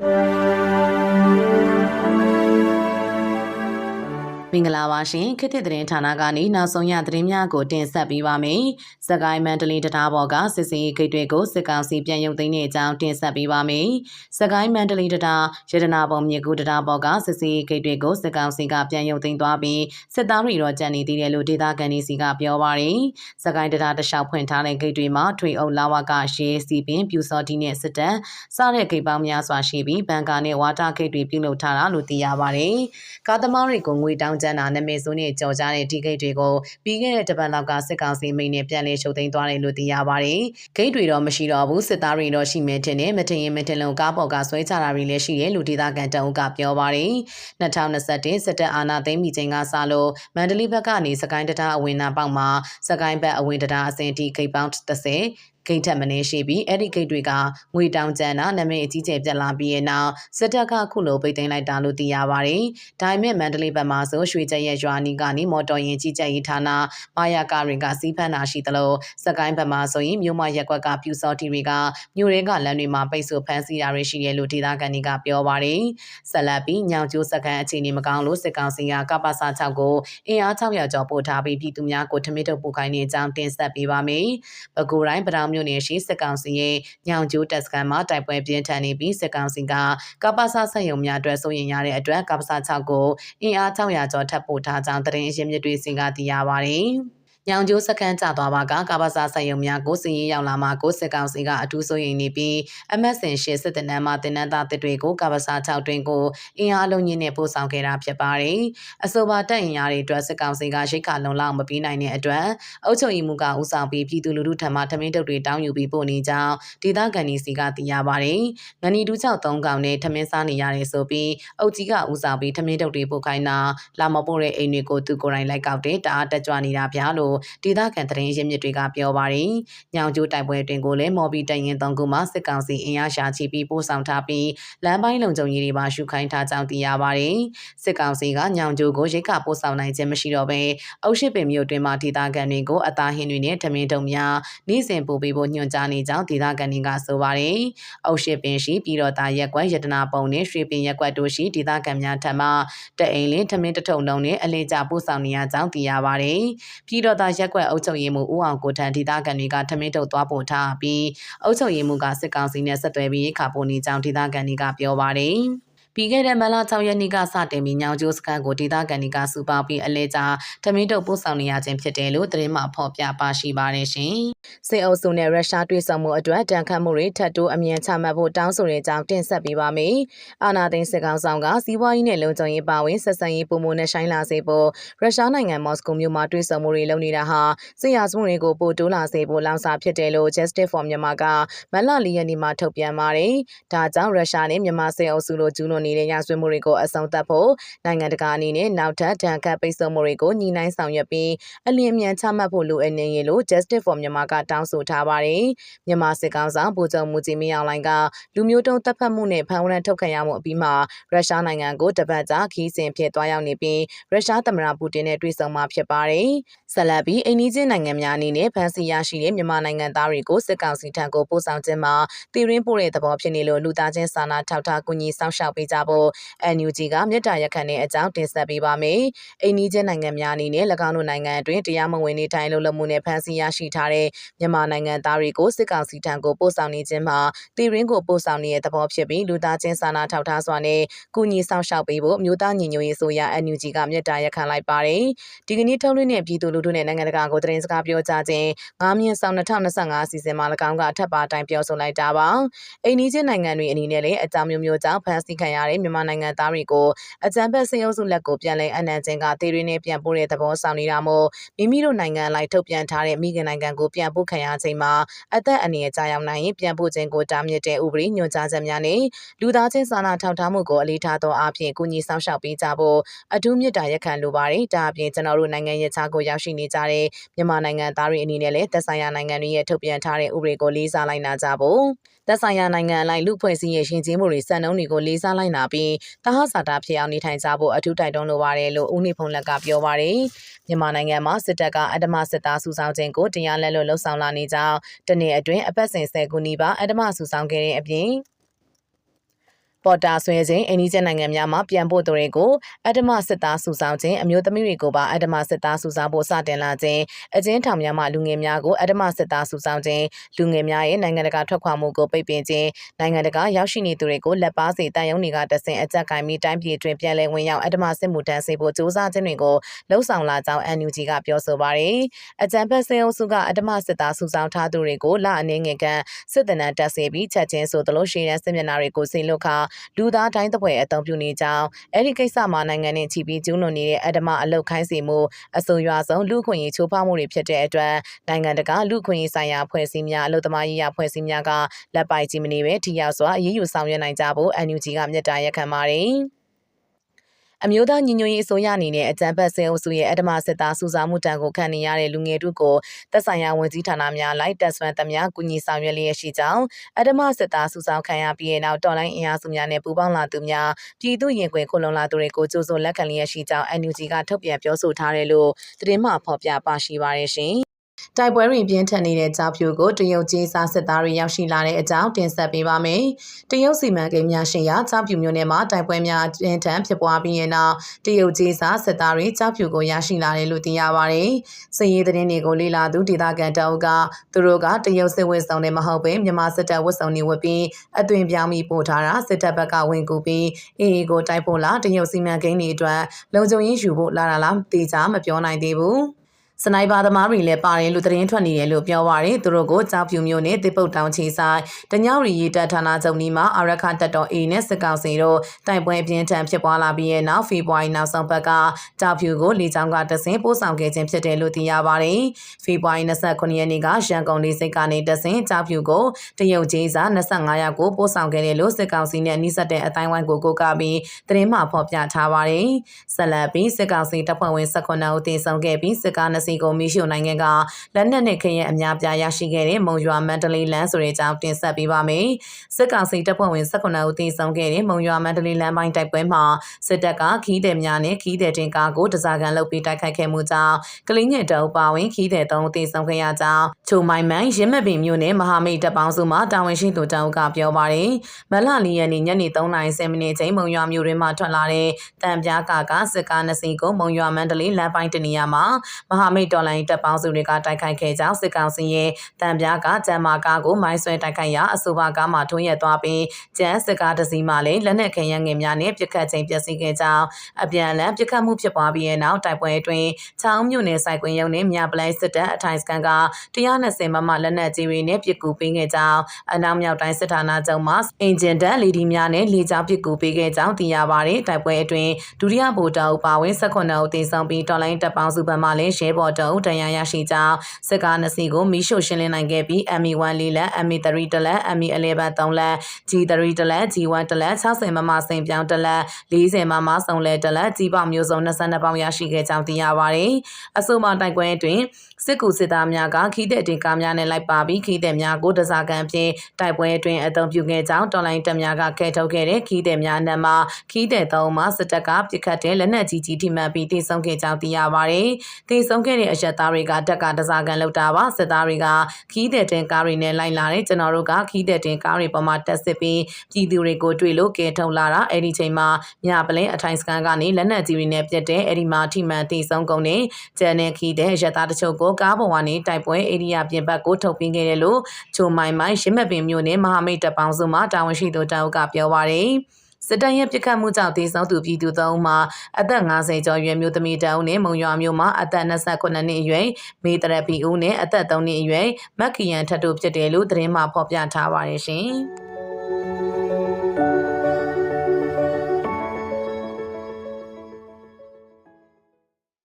you မင်္ဂလာပါရှင်ခေတ်သစ်သတင်းဌာနကနေနောက်ဆုံးရသတင်းများကိုတင်ဆက်ပေးပါမယ်။စကိုင်းမန္တလေးတရားဘော်ကစစ်စင်ရေးဂိတ်တွေကိုစစ်ကောင်စီပြန်ရုပ်သိမ်းတဲ့အကြောင်းတင်ဆက်ပေးပါမယ်။စကိုင်းမန္တလေးတရားရတနာပုံမြေကူတရားဘော်ကစစ်စင်ရေးဂိတ်တွေကိုစစ်ကောင်စီကပြန်ရုပ်သိမ်းသွားပြီးစစ်သားတွေတော့ကြံနေသေးတယ်လို့ဒေသခံတွေစီကပြောပါရယ်။စကိုင်းတရားတလျှောက်ဖွင့်ထားတဲ့ဂိတ်တွေမှာထွေအုပ်လာဝကရှေးစီပင်ပြူစော်တီနဲ့စစ်တပ်စတဲ့ဂိတ်ပေါင်းများစွာရှိပြီးဘန်ကာနဲ့ဝါတာဂိတ်တွေပြုလုပ်ထားတာလို့သိရပါရယ်။ကားသမားတွေကိုငွေတောင်းကျန်းတာနာမည်ဆိုးနဲ့ကြော်ကြားတဲ့ဒီဂိတ်တွေကိုပြီးခဲ့တဲ့တပတ်လောက်ကစစ်ကောင်စီမိန်နဲ့ပြန်လည်ရှုပ်သိမ်းသွားတယ်လို့သိရပါတယ်။ဂိတ်တွေတော့မရှိတော့ဘူးစစ်သားတွေတော့ရှိမယ်ထင်တယ်မထင်ရင်မထင်လုံကားပေါ်ကဆွဲချတာတွေလည်းရှိတယ်လို့ဒေသခံတအုပ်ကပြောပါတယ်။2021စစ်တပ်အာဏာသိမ်းပြီးချိန်ကစလို့မန္တလေးဘက်ကနေစကိုင်းတရားအဝင်နာပေါက်မှာစကိုင်းဘက်အဝင်တရားအစင်တီဂိတ်ပေါင်း30 ဂိတ်ထက်မနည်းရှိပြီးအဲ့ဒီဂိတ်တွေကငွေတောင်ကျန်တာနာမည်အကြီးကျယ်ပြက်လာပြီးတဲ့နောက်စစ်တပ်ကခုလိုပိတ်သိမ်းလိုက်တာလို့သိရပါတယ်။ဒါပေမဲ့မန္တလေးဘက်မှာဆိုရွှေကျက်ရဲ့ရွာနီကနေမော်တော်ယာဉ်ကြီးကြပ်ရေးဌာနမာယာကာတွေကစီးဖမ်းတာရှိသလိုစကိုင်းဘက်မှာဆိုရင်မြို့မရက်ကွက်ကပြူစောတီတွေကမြို့ရဲကလမ်းတွေမှာပိတ်ဆို့ဖမ်းဆီးတာတွေရှိတယ်လို့ဒေသခံတွေကပြောပါတယ်။ဆက်လက်ပြီးညောင်ကျိုးစကန်အခြေအနေမကောင်းလို့စစ်ကောင်စီကကပ္ပစာ6ကိုအင်အား600ကျော်ပို့ထားပြီးပြည်သူများကိုထမင်းထုတ်ပို့ခိုင်းနေကြောင်းတင်ဆက်ပေးပါမယ်။ပဲခူးတိုင်းပတောင်မြို့နယ်ရှိစစ်ကောင်စီရဲ့ညောင်ကျိုးတပ်စခန်းမှာတိုက်ပွဲပြင်းထန်နေပြီးစစ်ကောင်စီကကပ္ပစာဆက်ယုံများအတွက်စိုးရင်ရတဲ့အတွက်ကပ္ပစာ6ကိုအင်အား600ကျော်ထပ်ပို့ထားကြောင်းသတင်းအရင်းမြစ်တွေစင်ကသိရပါတယ်။ ညောင်ကျိုးစခန်းကျသွားပါကကဘာစာဆိုင်ယုံများကိုစည်ရင်ရောက်လာမှကိုစစ်ကောင်စီကအထူးစိုးရိမ်နေပြီးအမတ်စင်ရှေစစ်တနန်းမှတင်နန်းသားတစ်တွေကိုကဘာစာ6တွင်ကိုအင်အားလုံးကြီးနဲ့ပို့ဆောင်ခဲ့တာဖြစ်ပါတယ်။အဆိုပါတပ်ရင်အားတွေအတွက်စစ်ကောင်စီကရှိတ်ခါလုံလောက်မပြီးနိုင်တဲ့အတွက်အုပ်ချုပ်ရေးမှုကဦးဆောင်ပြီးပြည်သူလူထုထံမှထမင်းတုပ်တွေတောင်းယူပြီးပို့နေကြောင်းဒေသခံတွေစီကသိရပါတယ်။ငနီတူးချောက်၃កောင်နဲ့ထမင်းစားနေရတယ်ဆိုပြီးအုပ်ကြီးကဦးဆောင်ပြီးထမင်းတုပ်တွေပို့ခိုင်းတာလာမပို့တဲ့အိမ်တွေကိုသူကိုယ်တိုင်လိုက်ကောက်တဲ့တအားတက်ကြွနေတာဗျာလို့လို့ဒေသခံသတင်းရင်းမြစ်တွေကပြောပါတယ်။ညောင်ကျိုးတိုက်ပွဲတွင်ကိုလည်းမော်ဘီတရင်သုံးခုမှစစ်ကောင်စီအင်အားရှာချပြီးပို့ဆောင်ထားပြီးလမ်းပိုင်းလုံခြုံရေးတွေပါရှုခိုင်းထားကြောင်းသိရပါတယ်။စစ်ကောင်စီကညောင်ကျိုးကိုရိတ်ခပို့ဆောင်နိုင်ခြင်းမရှိတော့ဘဲအုပ်ရှိပင်မြို့တွင်မှဒေသခံတွေကိုအသားဟင်းတွေနဲ့ထမင်းတုံများနေ့စဉ်ပို့ပေးဖို့ညွှန်ကြားနေကြောင်းဒေသခံတွေကဆိုပါတယ်။အုပ်ရှိပင်ရှိပြည်တော်သားရက်ကွက်ရတနာပုံနဲ့ရွှေပင်ရက်ကွက်တို့ရှိဒေသခံများထံမှတအိမ်လင်းထမင်းတထုံလုံးနဲ့အလေးကျပို့ဆောင်နေရကြောင်းသိရပါတယ်။ပြည်တော်သားရက်ကွက်အုပ်ချုပ်ရေးမှူးဦးအောင်ကိုထံဒေသခံတွေကထမင်းထုတ်သွားပို့ထားပြီးအုပ်ချုပ်ရေးမှူးကစစ်ကောင်စီနဲ့ဆက်သွယ်ပြီးခါပို့နေကြောင်းဒေသခံတွေကပြောပါတယ်။ ပြီးခဲ့တဲ့မလ6ရက်နေ့ကစတင်ပြီးညောင်ကျိုးစခန်းကိုဒေသခံတွေကစူပေါင်းပြီးအလဲကျထမင်းတုပ်ပို့ဆောင်နေရခြင်းဖြစ်တယ်လို့သတင်းမှဖော်ပြပါရှိပါတယ်ရှင်။စစ်အုပ်စုနဲ့ရုရှားတွေ့ဆုံမှုအတွက်တန်ခတ်မှုတွေထပ်တိုးအမြန်ချမှတ်ဖို့တောင်းဆိုတဲ့အကြောင်းတင်ဆက်ပေးပါမယ်။အာနာသိန်းစစ်ကောင်ဆောင်ကစီးပွားရေးနဲ့လုံခြုံရေးပါဝင်ဆက်ဆံရေးပုံမနဲ့ဆိုင်လာစေဖို့ရုရှားနိုင်ငံမော်စကိုမြို့မှာတွေ့ဆုံမှုတွေလုပ်နေတာဟာစစ်ရာဇဝတ်တွေကိုပိုတိုးလာစေဖို့လောင်စာဖြစ်တယ်လို့ Justice for Myanmar ကမလလီယန်ဒီမှာထုတ်ပြန်ပါတယ်။ဒါကြောင့်ရုရှားနဲ့မြန်မာစစ်အုပ်စုတို့ကျူးလွန်နေတဲ့ရာဇဝတ်မှုတွေကိုအဆုံးသတ်ဖို့နိုင်ငံတကာအနေနဲ့နောက်ထပ်ဒဏ်ခတ်ပိတ်ဆို့မှုတွေကိုညှိနှိုင်းဆောင်ရွက်ပြီးအလျင်မြန်ချမှတ်ဖို့လိုအပ်နေရလို့ Justice for Myanmar ကတောင်းဆိုထားပါတယ်။မြန်မာစစ်ကောင်ဆောင်ဗိုလ်ချုပ်မူကြီးမင်းအောင်လှိုင်ကလူမျိုးတုံးတပ်ဖက်မှုနဲ့ဖမ်းဝရမ်းထုတ်ခံရမှုအပြီးမှာရုရှားနိုင်ငံကိုတပတ်ကြာခီးစဉ်ဖြစ်သွားရောက်နေပြီးရုရှားသမ္မတပူတင်နဲ့တွေ့ဆုံမှာဖြစ်ပါတယ်။ဆက်လက်ပြီးအိန္ဒိချင်းနိုင်ငံများအနေနဲ့ဖမ်းဆီးရရှိတဲ့မြန်မာနိုင်ငံသားတွေကိုစစ်ကောင်စီထံကိုပို့ဆောင်ခြင်းမှာတည်ရင်းပို့တဲ့သဘောဖြစ်နေလို့လူသားချင်းစာနာထောက်ထားကူညီဆောင်ရှောက်ပေးကြဖို့ NUG ကမြစ်တာရက်ခံတဲ့အကြောင်းတင်ဆက်ပေးပါမယ်။အိန္ဒိချင်းနိုင်ငံများအနေနဲ့၎င်းတို့နိုင်ငံအတွင်းတရားမဝင်နေထိုင်လို့လမှုနဲ့ဖမ်းဆီးရရှိထားတဲ့မြန်မာနိုင်ငံသားတွေကိုစစ်ကောင်စီထံကိုပို့ဆောင်နေခြင်းမှာတည်ရင်းကိုပို့ဆောင်နေတဲ့သဘောဖြစ်ပြီးလူသားချင်းစာနာထောက်ထားစွာနဲ့ကူညီဆောင်ရှောက်ပေးဖို့မြို့သားညီညွတ်ရေးဆိုရ NUG ကမြစ်တာရက်ခံလိုက်ပါတယ်။ဒီကနေ့ထုတ်လွှင့်တဲ့ပြည်သူလူထုနဲ့နိုင်ငံတကာကိုသတင်းစကားပြောကြားခြင်းငါးမြင့်ဆောင်2025အစီအစဉ်မှာ၎င်းကအထက်ပါအတိုင်းပြောဆိုလိုက်တာပါ။အိန္ဒိချင်းနိုင်ငံတွေအနေနဲ့လည်းအကြောင်းမျိုးမျိုးကြောင့်ဖမ်းဆီးခံရတဲ့မြန်မာနိုင်ငံသားတွေကိုအကြံဖက်စေအုပ်စုလက်ကိုပြန်လည်အနံခြင်းကတေးရင်းနဲ့ပြန်ပို့တဲ့သဘောဆောင်နေတာမို့မိမိတို့နိုင်ငံလိုက်ထုတ်ပြန်ထားတဲ့မိခင်နိုင်ငံကိုပြန်ပို့ခံရချိန်မှာအသက်အန္တရာယ်ကြာရောက်နိုင်ရင်ပြန်ပို့ခြင်းကိုတားမြစ်တဲ့ဥပဒေညွှန်ကြားချက်များနဲ့လူသားချင်းစာနာထောက်ထားမှုကိုအလေးထားသောအပြင်ကူညီဆောင်ရှောက်ပေးကြဖို့အထူးမြတ်တာရက်ခံလိုပါတယ်။ဒါအပြင်ကျွန်တော်တို့နိုင်ငံရဲ့ခြားကိုရောက်ရှိနေကြတဲ့မြန်မာနိုင်ငံသားတွေအနေနဲ့လည်းသက်ဆိုင်ရာနိုင်ငံတွေရဲ့ထုတ်ပြန်ထားတဲ့ဥပဒေကိုလေးစားလိုက်နာကြဖို့သက်ဆိုင်ရာနိုင်ငံအလိုက်လူဖွဲ့စည်းရဲ့ရှင်ကျေးမှုတွေစံနှုန်းတွေကိုလေးစားလိုက်နာပြီးတဟဆာတာဖြစ်အောင်နေထိုင်ကြဖို့အထူးတိုက်တွန်းလိုပါတယ်လို့ဦးနေဖုံလက်ကပြောပါတယ်။မြန်မာနိုင်ငံမှာစစ်တပ်ကအဓမ္မစစ်သားစုဆောင်ခြင်းကိုတရားလက်လွတ်လှုပ်ဆောင်လာနေကြောင်းတနေ့အတွင်းအပတ်စဉ်၁၀ခုနီးပါးအဓမ္မစုဆောင်ခဲ့တဲ့အပြင် ပေါ်တာဆွဲခြင်းအိန္ဒိယနိုင်ငံများမှပြန်ပို့သူတွေကိုအတ္တမစစ်သားစုဆောင်ခြင်းအမျိုးသမီးတွေကိုပါအတ္တမစစ်သားစုဆောင်ဖို့စတင်လာခြင်းအကျဉ်းထောင်များမှလူငယ်များကိုအတ္တမစစ်သားစုဆောင်ခြင်းလူငယ်များရဲ့နိုင်ငံတကာထွက်ခွာမှုကိုပိတ်ပင်ခြင်းနိုင်ငံတကာရောက်ရှိနေသူတွေကိုလက်ပါစီတန်ယုံတွေကတဆင်အကြက်ကင်ပြီးတိုင်းပြည်တွင်ပြန်လည်ဝင်ရောက်အတ္တမစစ်မှုတန်းစေဖို့စ조사ခြင်းတွေကိုလှုံ့ဆော်လာကြောင်း NUG ကပြောဆိုပါတယ်အကြံဖက်စင်အုပ်စုကအတ္တမစစ်သားစုဆောင်ထားသူတွေကိုလအနေငယ်ကစစ်တပ်နဲ့တက်စေပြီးချက်ချင်းဆိုသလိုရှေ့တန်းစစ်မျက်နှာတွေကိုဆင်လွတ်ခါလူသားတိုင်းသပွဲအသုံးပြုနေကြောင်းအဲ့ဒီကိစ္စမှာနိုင်ငံနဲ့ချီပြီးကျူးလွန်နေတဲ့အဓမ္မအလုတ်ခိုင်းစီမှုအဆိုရွာဆုံးလူခွင့်ရေးချိုးဖောက်မှုတွေဖြစ်တဲ့အတွက်နိုင်ငံတကာလူခွင့်ရေးဆိုင်ရာဖွဲ့စည်းများအလုတ်သမားရေးရာဖွဲ့စည်းများကလက်ပိုက်ကြည့်မနေပဲထိရောက်စွာအရေးယူဆောင်ရွက်နိုင်ကြဖို့ NUG ကမြစ်တာရက်ခံပါတယ်။ အမျိုးသားညီညွတ်ရေးအစိုးရအနေနဲ့အကြံဖက်ဆဲအုပ်စုရဲ့အဓမ္မစစ်သားစုဆောင်မှုတံကိုခံနေရတဲ့လူငယ်တို့ကိုသက်ဆိုင်ရာဝန်ကြီးဌာနများလိုက်တက်ဆွမ်းသမျှကူညီဆောင်ရွက်လျက်ရှိကြောင်းအဓမ္မစစ်သားစုဆောင်ခံရပြီးတဲ့နောက်တော်လိုင်းအင်အားစုများနဲ့ပူးပေါင်းလာသူများပြည်သူရင်ခွင်ခုလုံလာသူတွေကိုကြိုးစိုးလက်ခံလျက်ရှိကြောင်း NUG ကထုတ်ပြန်ပြောဆိုထားတယ်လို့သတင်းမှဖော်ပြပါရှိပါရရှင် တိုက်ပွဲတွေပြင်းထန်နေတဲ့ကြောက်ဖြူကိုတရုတ်ကြီးစားစစ်သားတွေရောက်ရှိလာတဲ့အကြောင်းတင်ဆက်ပေးပါမယ်။တရုတ်စီမံကိန်းများရှင်ရာကြောက်ဖြူမြို့နယ်မှာတိုက်ပွဲများပြင်းထန်ဖြစ်ပွားပြီးတဲ့နောက်တရုတ်ကြီးစားစစ်သားတွေကြောက်ဖြူကိုရရှိလာတယ်လို့သိရပါတယ်။စစ်ရေးသတင်းတွေကိုလေ့လာသူဒေသခံတအုပ်ကသူတို့ကတရုတ်စစ်ဝတ်ဆောင်နဲ့မဟုတ်ဘဲမြန်မာစစ်တပ်ဝတ်ဆောင်နေဝတ်ပြီးအသွင်ပြောင်းပြီးပို့ထားတာစစ်တပ်ဘက်ကဝင်ကူပြီးအေအေကိုတိုက်ဖို့လားတရုတ်စီမံကိန်းတွေအတွက်လုံခြုံရေးယူဖို့လာတာလားတေချာမပြောနိုင်သေးဘူး။ စနိုက်ပါသမားတွေလည်းပါတယ်လို့သတင်းထွက်နေတယ်လို့ပြောပါရယ်သူတို့ကိုကြောက်ဖြူမျိုးနဲ့တစ်ပုတ်တောင်ချီဆိုင်တညောင်ရီရီတပ်ဌာနချုပ်နီးမှာအရခတက်တော် A နဲ့စစ်ကောင်စီတို့တိုက်ပွဲပြင်းထန်ဖြစ်ပွားလာပြီးရဲ့နောက်ဖေဖော်ဝါရီနောက်ဆုံးပတ်ကကြောက်ဖြူကိုလေကြောင်းကတဆင်ပို့ဆောင်ခဲ့ခြင်းဖြစ်တယ်လို့သိရပါတယ်ဖေဖော်ဝါရီ29ရက်နေ့ကရန်ကုန်လေးစိတ်ကနေတဆင်ကြောက်ဖြူကိုတရုတ်ကြီးစား25ရက်ကိုပို့ဆောင်ခဲ့တယ်လို့စစ်ကောင်စီနဲ့နှိစက်တဲ့အတိုင်းဝိုင်းကိုကိုကပြီးသတင်းမှဖော်ပြထားပါတယ်ဆက်လက်ပြီးစစ်ကောင်စီတပ်ဖွဲ့ဝင်18ဦးတင်ဆောင်ခဲ့ပြီးစစ်ကား20စီကိုမီရှိုနိုင်ငံကလက်နက်နဲ့ခရင်အများပြားရရှိခဲ့တဲ့မုံရွာမန္တလေးလမ်းဆိုတဲ့အကြောင်းတင်ဆက်ပေးပါမယ်။စစ်ကောင်စီတပ်ဖွဲ့ဝင်18ဦးသေဆုံးခဲ့တဲ့မုံရွာမန္တလေးလမ်းပိုင်းတိုက်ပွဲမှာစစ်တပ်ကခီးတဲ့များနဲ့ခီးတဲ့တင်ကားကိုတစားကန်လုပ်ပြီးတိုက်ခိုက်ခဲ့မှုကြောင့်ကလင်းညက်တောပါဝင်ခီးတဲ့သုံးသေဆုံးခဲ့ရကြောင်းချိုမိုင်မန်ရင်းမပင်မြို့နယ်မဟာမိတ်တပ်ပေါင်းစုမှတာဝန်ရှိသူတောင်ကပြောပါတယ်။မလလီရက်နေ့ညနေ3:30မိနစ်ချိန်မုံရွာမြို့တွင်မှထွက်လာတဲ့တံပြားကာကစစ်ကားနှစ်စီးကိုမုံရွာမန္တလေးလမ်းပိုင်းတနေရာမှာမဟာမိတ်တော်လိုင်းတပ်ပေါင်းစုတွေကတိုက်ခိုက်ခဲ့ကြောင်းစစ်ကောင်စီရဲ့တံပြားကကျမ်းမာကားကိုမိုင်းဆွဲတိုက်ခိုက်ရာအဆိုပါကားမှာထွန်းရက်သွားပြီးကျန်းစစ်ကားတစ်စီးမှလည်းလက်နက်ခဲယမ်းငယ်များနဲ့ပစ်ခတ်ခြင်းပျက်စီးခဲ့ကြောင်းအပြန်အလှန်ပစ်ခတ်မှုဖြစ်ပွားပြီးတဲ့နောက်တိုက်ပွဲအတွင်းချောင်းမြို့နယ်စိုက်ကွင်းရုံနဲ့မြပလဲစစ်တပ်အထိုင်စကန်က120မမလက်နက်ကြီးတွေနဲ့ပစ်ကူပေးခဲ့ကြောင်းအနောက်မြောက်တိုင်းစစ်ဌာနချုပ်မှအင်ဂျင်တပ်လီဒီများနဲ့လေကြောင်းပစ်ကူပေးခဲ့ကြောင်းသိရပါတယ်တိုက်ပွဲအတွင်းဒုတိယဗိုလ်တပ်ပါဝင်18ဦးသေဆုံးပြီးတော်လိုင်းတပ်ပေါင်းစုဘက်မှလည်းရဲဘော်တအုပ်တရားရရှိကြောင်းစစ်ကားနှစ်စီးကိုမီးရှို့ရှင်းလင်းနိုင်ခဲ့ပြီး ME1 လေးလက် ME3 တလက် ME11 3လက် G3 တလက် G1 တလက်60မမစိန်ပြောင်းတလက်40မမစုံလဲတလက်ကြီးပေါမျိုးစုံ22ပေါင်ရရှိခဲ့ကြောင်းသိရပါတယ်။အဆိုပါတိုက်ပွဲအတွင်း စစ်ကူစစ်သားများကခီးတဲ့တင်ကားများနဲ့လိုက်ပါပြီးခီးတဲ့များကိုတစားကန်ဖြင့်တိုက်ပွဲအတွင်းအသုံးပြုခဲ့ကြောင်းတော်လိုင်းတပ်များကကဲထုတ်ခဲ့တဲ့ခီးတဲ့များနဲ့မှခီးတဲ့သုံးမှစစ်တပ်ကပစ်ခတ်တဲ့လက်နက်ကြီးကြီးထိမှန်ပြီးတိစုံခဲ့ကြောင်းသိရပါတယ်။တိစုံခဲ့တဲ့အရက်သားတွေကတက်ကတစားကန်လောက်တာပါစစ်သားတွေကခီးတဲ့တင်ကားတွေနဲ့လိုက်လာတဲ့ကျွန်တော်တို့ကခီးတဲ့တင်ကားတွေပေါ်မှာတက်စစ်ပြီးပြည်သူတွေကိုတွေ့လို့ကဲထုတ်လာတာအဲ့ဒီချိန်မှာညပလင်းအထိုင်စကန်ကနေလက်နက်ကြီးတွေနဲ့ပြတ်တဲ့အဲ့ဒီမှာထိမှန်တိစုံကုန်နေကျန်တဲ့ခီးတဲ့ရက်သားတချို့ကိုကားပေါ်ကနေတိုက်ပွဲဧရိယာပြင်ပကိုထုတ်ပြင်းခဲ့တယ်လို့ချိုမိုင်မိုင်ရင်းမပင်မြို့နယ်မဟာမိတ်တပ်ပေါင်းစုမှတာဝန်ရှိသူတောက်ကပြောပါရယ်စစ်တပ်ရဲ့ပြစ်ခတ်မှုကြောင့်ဒေဆောင်သူပြည်သူသုံးမှာအသက်50ကျော်ရွယ်မျိုးသမီးတအုပ်နဲ့မုံရွာမျိုးမှာအသက်29နှစ်အရွယ်မေတရပီဦးနဲ့အသက်3နှစ်အရွယ်မက်ကီယန်ထတ်တို့ဖြစ်တယ်လို့သတင်းမှဖော်ပြထားပါတယ်ရှင်။